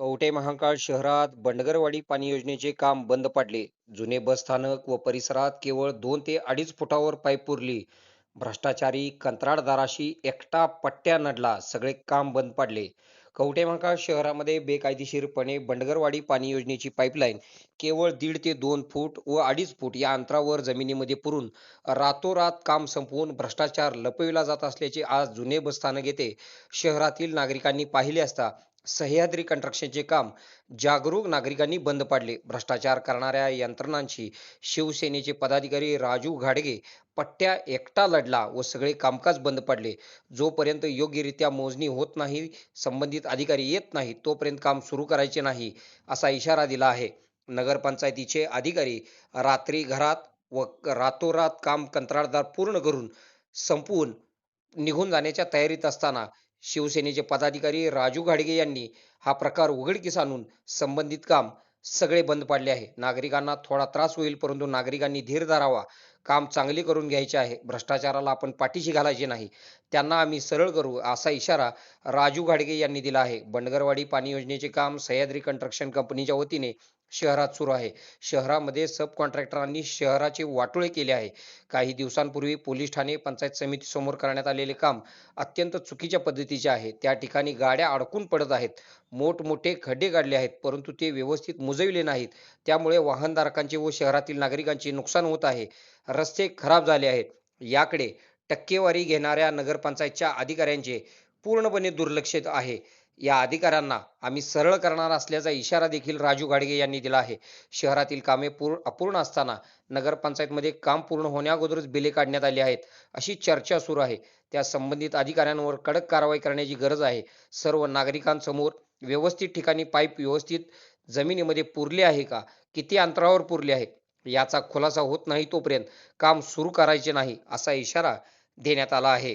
कवठे महाकाळ शहरात बंडगरवाडी पाणी योजनेचे काम बंद पडले. जुने बस स्थानक व परिसरात केवळ दोन ते अडीच फुटावर पाईप पुरली. भ्रष्टाचारी कंत्राटदाराशी एकटा पट्ट्या नडला सगळे काम बंद पडले. कवठे महाकाळ शहरामध्ये बेकायदेशीरपणे बंडगरवाडी पाणी योजनेची पाईपलाईन केवळ दीड ते दोन फूट व अडीच फूट या अंतरावर जमिनीमध्ये पुरून रातोरात काम संपवून भ्रष्टाचार लपविला जात असल्याचे आज जुने बसस्थानक येथे शहरातील नागरिकांनी पाहिले असता सह्याद्री कंट्रक्शनचे काम जागरूक नागरिकांनी बंद पाडले. भ्रष्टाचार करणाऱ्या यंत्रणांशी शिवसेनेचे पदाधिकारी राजू घाडगे पट्ट्या एकटा लढला व सगळे कामकाज बंद पडले. जोपर्यंत योग्यरित्या मोजणी होत नाही संबंधित अधिकारी येत नाही तोपर्यंत काम सुरू करायचे नाही असा इशारा दिला आहे. नगरपंचायतीचे अधिकारी रात्री घरात व रातोरात काम कंत्राटदार पूर्ण करून संपवून निघून जाण्याच्या तयारीत असताना शिवसेनेचे पदाधिकारी राजू घाडगे यांनी हा प्रकार उघडकीस आणून संबंधित काम सगळे बंद पाडले आहे. नागरिकांना थोडा त्रास होईल परंतु नागरिकांनी धीर धरावा काम चांगले करून घ्यायचे आहे. भ्रष्टाचाराला आपण पाठीशी घालायचे नाही. त्यांना आम्ही सरळ करू असा इशारा राजू घाडगे यांनी दिला आहे. बंडगरवाडी पाणी योजनेचे काम सह्याद्री कंस्ट्रक्शन कंपनीच्या वतीने शहरात सुरू आहे. शहरामध्ये सब कॉन्ट्रॅक्टरांनी शहराचे वाटोळे केले आहे. काही दिवसांपूर्वी पोलीस ठाणे पंचायत समिती समोर करण्यात आलेले काम अत्यंत चुकीच्या पद्धतीचे आहे. त्या ठिकाणी गाड्या अडकून पडत आहेत. मोठमोठे खड्डे काढले आहेत परंतु ते व्यवस्थित मुजविले नाहीत. त्यामुळे वाहनधारकांचे व शहरातील नागरिकांचे नुकसान होत आहे. रस्ते खराब झाले आहेत. याकडे टक्केवारी घेणाऱ्या नगरपंचायतच्या अधिकाऱ्यांचे पूर्णपणे दुर्लक्षित आहे. या अधिकाऱ्यांना आम्ही सरळ करणार असल्याचा इशारा देखील राजू गाडगे यांनी दिला आहे. शहरातील कामे पूर्ण अपूर्ण असताना नगरपंचायतमध्ये काम पूर्ण होण्याअगोदरच बिले काढण्यात आली आहेत. अशी चर्चा सुरू आहे. त्या संबंधित अधिकाऱ्यांवर कडक कारवाई करण्याची गरज आहे. सर्व नागरिकांसमोर व्यवस्थित ठिकाणी पाईप व्यवस्थित जमिनीमध्ये पुरले आहे का? किती अंतरावर पुरले आहे याचा खुलासा होत नाही तोपर्यंत काम सुरू करायचे नाही असा इशारा देण्यात आला आहे.